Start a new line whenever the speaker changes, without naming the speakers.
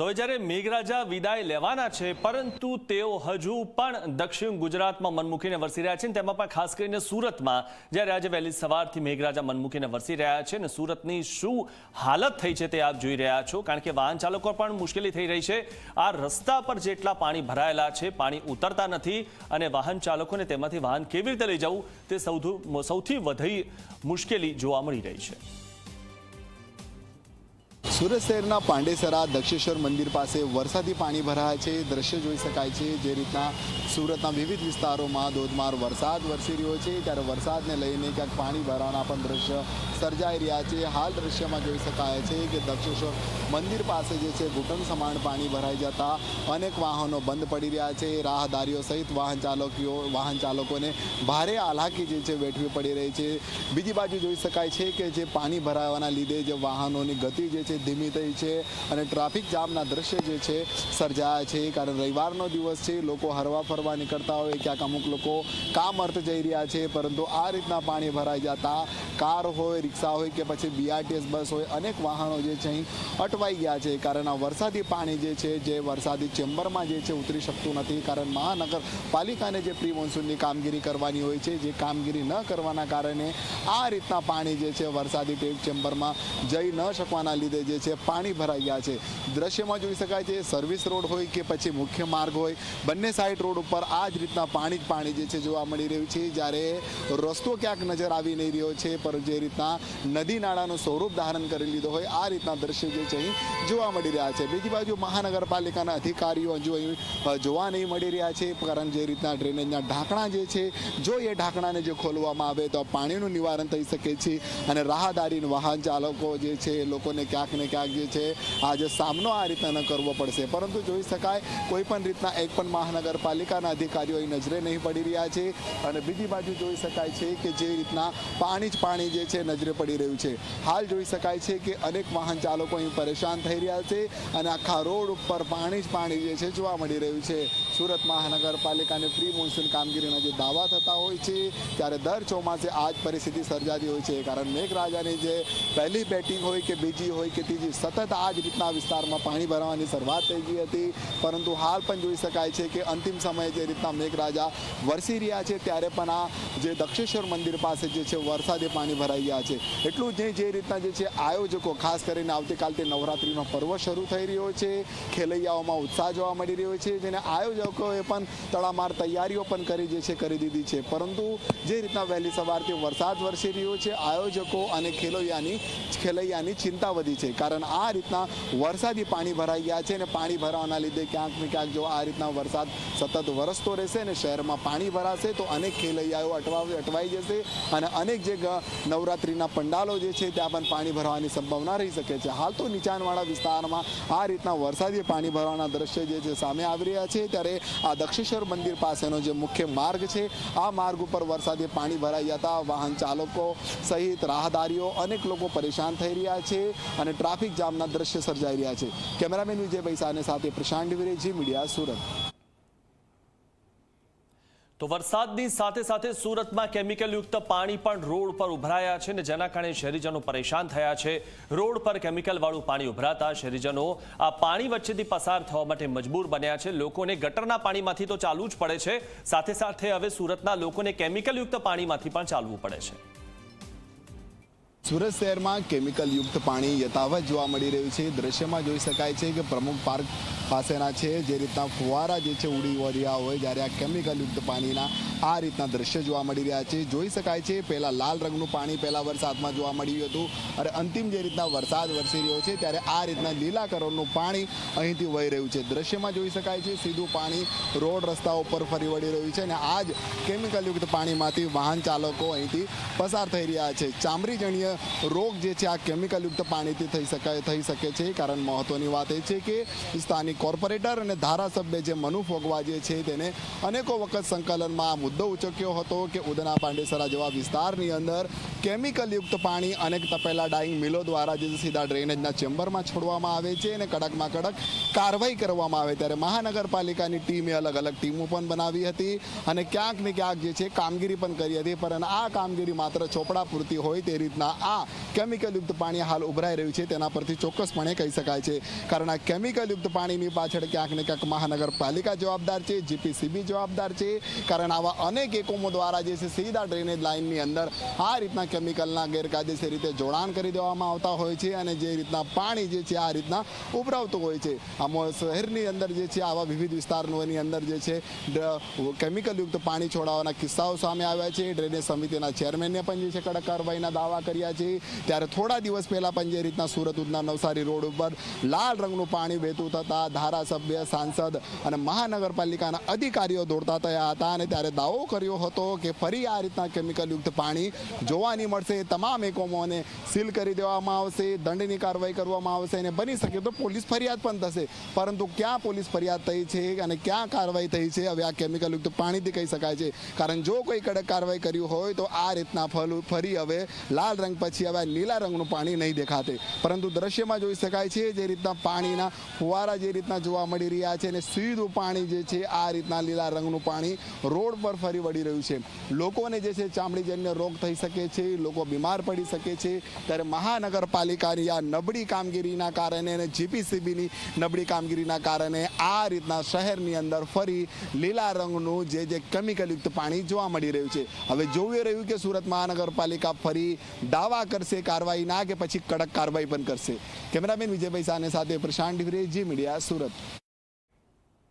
તો હવે જ્યારે મેઘરાજા વિદાય લેવાના છે, પરંતુ તેઓ હજુ પણ દક્ષિણ ગુજરાતમાં મનમુખીને વરસી રહ્યા છે ને તેમાં પણ ખાસ કરીને સુરતમાં. જ્યારે આજે વહેલી સવારથી મેઘરાજા મનમુખીને વરસી રહ્યા છે અને સુરતની શું હાલત થઈ છે તે આપ જોઈ રહ્યા છો. કારણ કે વાહન ચાલકો પણ મુશ્કેલી થઈ રહી છે. આ રસ્તા પર જેટલા પાણી ભરાયેલા છે, પાણી ઉતરતા નથી અને વાહન ચાલકોને તેમાંથી વાહન કેવી રીતે લઈ જવું તે સૌથી સૌથી વધી મુશ્કેલી જોવા મળી રહી છે.
સુરત શહેરના પાંડેસરા દક્ષેશ્વર મંદિર પાસે વરસાદી પાણી ભરાયા છે. દ્રશ્ય જોઈ શકાય છે જે રીતના સુરતના વિવિધ વિસ્તારોમાં ધોધમાર વરસાદ વરસી રહ્યો છે. ત્યારે વરસાદને લઈને ક્યાંક પાણી ભરાવાના પણ દ્રશ્ય સર્જાઈ રહ્યા છે. હાલ દ્રશ્યમાં જોઈ શકાય છે કે દક્ષેશ્વર મંદિર પાસે જે છે ઘૂંટણ સમાન પાણી ભરાઈ જતા અનેક વાહનો બંધ પડી રહ્યા છે. રાહદારીઓ સહિત વાહન ચાલકીઓ, વાહન ચાલકોને ભારે હાલાકી જે છે વેઠવી પડી રહી છે. બીજી બાજુ જોઈ શકાય છે કે જે પાણી ભરાવાના લીધે જે વાહનોની ગતિ જે છે ધીમી થઈ છે અને ટ્રાફિક જામના દ્રશ્ય જે છે સર્જાયા છે. કારણ રવિવારનો દિવસ છે. લોકો હરવા ફરવા નીકળતા હોય, ક્યાંક અમુક લોકો કામ અર્થ જઈ રહ્યા છે, પરંતુ આ રીતના પાણી ભરાઈ જતા કાર હોય, રિક્ષા હોય કે પછી બીઆરટીએસ બસ હોય, અનેક વાહનો જે છે અહીં અટવાઈ ગયા છે. કારણ આ વરસાદી પાણી જે છે, જે વરસાદી ચેમ્બરમાં જે છે ઉતરી શકતું નથી. કારણ મહાનગરપાલિકાને જે પ્રી મોન્સૂનની કામગીરી કરવાની હોય છે, જે કામગીરી ન કરવાના કારણે આ રીતના પાણી જે છે વરસાદી ટેપ ચેમ્બરમાં જઈ ન શકવાના લીધે જે છે, પાણી ભરાઈ ગયા છે. દ્રશ્યમાં જોઈ શકાય છે સર્વિસ રોડ હોય કે પછી મુખ્ય માર્ગ હોય, બંને સાઈડ રોડ ઉપર આ જ રીતના પાણી જ પાણી જે છે જોવા મળી રહ્યું છે. જ્યારે રસ્તો ક્યાંક નજર આવી નહીં રહ્યો છે પણ જે રીતના નદી નાળાનું સ્વરૂપ ધારણ કરી લીધો હોય, આ રીતના દ્રશ્ય જે છે અહીં જોવા મળી રહ્યા છે. બીજી બાજુ મહાનગરપાલિકાના અધિકારીઓ હજુ અહીં જોવા નહીં મળી રહ્યા છે, કારણ જે રીતના ડ્રેનેજના ઢાંકણા જે છે, જો એ ઢાંકણાને જે ખોલવામાં આવે તો પાણીનું નિવારણ થઈ શકે છે અને રાહદારી વાહન ચાલકો જે છે લોકોને ક્યાંક ને ક્યાંક જે છે, આજે સામનો આ રીતના કરવો પડશે. પરંતુ જોઈ શકાય કોઈ પણ રીતના એક પણ મહાનગરપાલિકાના અધિકારીઓ નજરે નહીં પડી રહ્યા છે. અને બીજી બાજુ જોઈ શકાય છે કે જે રીતના પાણી જ પાણી જે છે, નજરે પડી રહ્યું છે. હાલ જોઈ શકાય છે કે અનેક વાહન ચાલકો અહીં પરેશાન થઈ રહ્યા છે અને આખા રોડ ઉપર પાણી જ પાણી જે છે, જોવા મળી રહ્યું છે. સુરત મહાનગરપાલિકાને પ્રી મોન્સૂન કામગીરીના જે દાવા થતા હોય છે, ત્યારે દર ચોમાસે આ જ પરિસ્થિતિ સર્જાતી હોય છે. કારણ મેઘરાજાની જે પહેલી બેટિંગ હોય કે બીજી હોય કે ત્રીજી સતત આ જ રીતના વિસ્તારમાં પાણી ભરવાની શરૂઆત થઈ ગઈ હતી. પરંતુ હાલ પણ જોઈ શકાય છે કે અંતિમ સમયે જે રીતના મેઘરાજા વરસી રહ્યા છે, ત્યારે પણ આ જે દક્ષેશ્વર મંદિર પાસે જે છે વરસાદે પાણી ભરાઈ ગયા છે. એટલું જ જે રીતના જે છે આયોજકો, ખાસ કરીને આવતીકાલથી નવરાત્રિનો પર્વ શરૂ થઈ રહ્યો છે. ખેલૈયાઓમાં ઉત્સાહ જોવા મળી રહ્યો છે, જેને આયોજકોએ પણ તડામાર તૈયારીઓ પણ કરી જે છે કરી દીધી છે. પરંતુ જે રીતના વહેલી સવારથી વરસાદ વરસી રહ્યો છે, આયોજકો અને ખેલૈયાની ખેલૈયાની ચિંતા વધી છે. કારણ આ રીતના વરસાદી પાણી ભરાઈ ગયા છે અને પાણી ભરાવાના લીધે ક્યાંક ને ક્યાંક જો આ રીતના વરસાદ સતત વરસતો રહેશે અને શહેરમાં પાણી ભરાશે, તો અનેક ખેલૈયાઓ અટવા અટવાઈ જશે અને અનેક જે નવરાત્રિના પંડાલો જે છે, ત્યાં પણ પાણી ભરવાની સંભાવના રહી શકે છે. હાલ તો નીચાણવાળા વિસ્તારમાં આ રીતના વરસાદી પાણી ભરવાના દ્રશ્ય જે છે, સામે આવી રહ્યા છે. ત્યારે આ દક્ષેશ્વર મંદિર પાસેનો જે મુખ્ય માર્ગ છે, આ માર્ગ ઉપર વરસાદી પાણી ભરાઈ જતા વાહન ચાલકો સહિત રાહદારીઓ અનેક લોકો પરેશાન થઈ રહ્યા છે અને ટ્રાફિક જામના દ્રશ્ય સર્જાઈ રહ્યા છે. કેમેરામેન વિજય પૈસાને સાથે પ્રશાંત વિરે, જી મીડિયા, સુરત.
તો વરસાદની સાથે સાથે સુરતમાં કેમિકલયુક્ત પાણી પણ રોડ પર ઉભરાયા છે ને જેના કારણે શહેરીજનો પરેશાન થયા છે. રોડ પર કેમિકલવાળું પાણી ઉભરાતા શહેરીજનો આ પાણી વચ્ચેથી પસાર થવા માટે મજબૂર બન્યા છે. લોકોને ગટરના પાણીમાંથી તો ચાલવું જ પડે છે. સાથે સાથે હવે સુરતના લોકોને કેમિકલયુક્ત પાણીમાંથી પણ ચાલવું પડે છે.
સુરત શહેરમાં કેમિકલ યુક્ત પાણી યથાવત જોવા મળી રહ્યું છે. દ્રશ્યમાં જોઈ શકાય છે કે પ્રમુખ પાર્ક પાસેના છે. જે રીતના ફુવારા જે છે ઉડી રહ્યા હોય જ્યારે આ કેમિકલયુક્ત પાણીના આ રીતના દ્રશ્ય જોવા મળી રહ્યા છે. જોઈ શકાય છે પહેલાં લાલ રંગનું પાણી પહેલાં વરસાદમાં જોવા મળ્યું હતું અને અંતિમ જે રીતના વરસાદ વરસી રહ્યો છે ત્યારે આ રીતના લીલા કલરનું પાણી અહીંથી વહી રહ્યું છે. દ્રશ્યમાં જોઈ શકાય છે સીધું પાણી રોડ રસ્તા ઉપર ફરી વળી રહ્યું છે અને આ જ કેમિકલયુક્ત પાણીમાંથી વાહન ચાલકો અહીંથી પસાર થઈ રહ્યા છે. ચામડીજન્ય રોગ જે છે આ કેમિકલયુક્ત પાણીથી થઈ શકાય, થઈ શકે છે. કારણ મહત્વની વાત એ છે કે સ્થાનિક કોર્પોરેટર અને ધારાસભ્ય જે મનુ ફોગવા જે છે તેને અનેકો વખત સંકલનમાં આ મુદ્દો ઉચક્યો હતો કે ઉદના પાંડેસરા જેવા વિસ્તારની અંદર કેમિકલયુક્ત પાણી અનેક તપેલા ડાઈંગ મિલો દ્વારા જે સીધા ડ્રેનેજના ચેમ્બરમાં છોડવામાં આવે છે અને કડકમાં કડક કાર્યવાહી કરવામાં આવે ત્યારે મહાનગરપાલિકાની ટીમે અલગ અલગ ટીમો પણ બનાવી હતી અને ક્યાંક ને ક્યાંક જે છે કામગીરી પણ કરી હતી પરંતુ આ કામગીરી માત્ર ચોપડા પૂરતી હોય તે રીતના આ કેમિકલયુક્ત પાણી હાલ ઉભરાઈ રહ્યું છે તેના પરથી ચોક્કસપણે કહી શકાય છે. કારણ આ કેમિકલયુક્ત પાણીની પાછળ ક્યાંક ને ક્યાંક મહાનગરપાલિકા જવાબદાર છે, જીપીસીબી જવાબદાર છે. કારણ આવા અનેક એકમો દ્વારા જે છે સીધા ડ્રેનેજ લાઇનની અંદર આ રીતના કેમિકલના ગેરકાયદેસર રીતે જોડાણ કરી દેવામાં આવતા હોય છે અને જે રીતના પાણી જે છે આ રીતના ઉભરાવતું હોય છે. આમાં શહેરની અંદર જે છે આવા વિવિધ વિસ્તારોની અંદર જે છે કેમિકલયુક્ત પાણી છોડાવવાના કિસ્સાઓ સામે આવ્યા છે. ડ્રેનેજ સમિતિના ચેરમેનને પણ જે છે કડક કાર્યવાહીના દાવા કર્યા છે. ત્યારે થોડા દિવસ પહેલાં પણ જે રીતના સુરત ઉધના નવસારી રોડ ઉપર લાલ રંગનું પાણી વહેતું થતા ધારાસભ્ય, સાંસદ અને મહાનગરપાલિકાના અધિકારીઓ દોડતા થયા હતા અને ત્યારે દાવો કર્યો હતો કે ફરી આ રીતના કેમિકલયુક્ત પાણી જોવા નહીં મળશે. તમામ એકમોને સીલ કરી દેવામાં આવશે. દંડની કાર્યવાહી કરવામાં આવશે અને બની શકે તો પોલીસ ફરિયાદ પણ થશે. પરંતુ ક્યાં પોલીસ ફરિયાદ થઈ છે અને ક્યાં કાર્યવાહી થઈ છે? હવે આ કેમિકલયુક્ત પાણીથી કહી શકાય છે. કારણ જો કોઈ કડક કાર્યવાહી કર્યું હોય તો આ રીતના ફલ ફરી હવે લાલ રંગ પછી હવે લીલા રંગનું પાણી નહીં દેખાતે. પરંતુ દ્રશ્યમાં જોઈ શકાય છે જે રીતના પાણીના ફુવારા જે રીતના જોવા મળી રહ્યા છે અને સીધું પાણી જે છે આ રીતના લીલા રંગનું પાણી રોડ પર ફરી વળી રહ્યું છે. લોકોને જે છે ચામડીજન્ય રોગ થઈ શકે છે લોકો બીમાર પડી શકે છે. ત્યારે મહાનગરપાલિકાની આ નબળી કામગીરીના કારણે અને જીપીસીબીની નબળી કામગીરીના કારણે આ રીતના શહેરની અંદર ફરી લીલા રંગનું જે જે કેમિકલયુક્ત પાણી જોવા મળી રહ્યું છે. હવે જોવું રહ્યું કે સુરત મહાનગરપાલિકા ફરી દાવા કરશે, કાર્યવાહી ના કે પછી કડક કાર્યવાહી પણ કરશે. કેમેરામેન વિજયભાઈ સાને સાથે પ્રશાંત ડિવરે જી મીડિયા સુરત.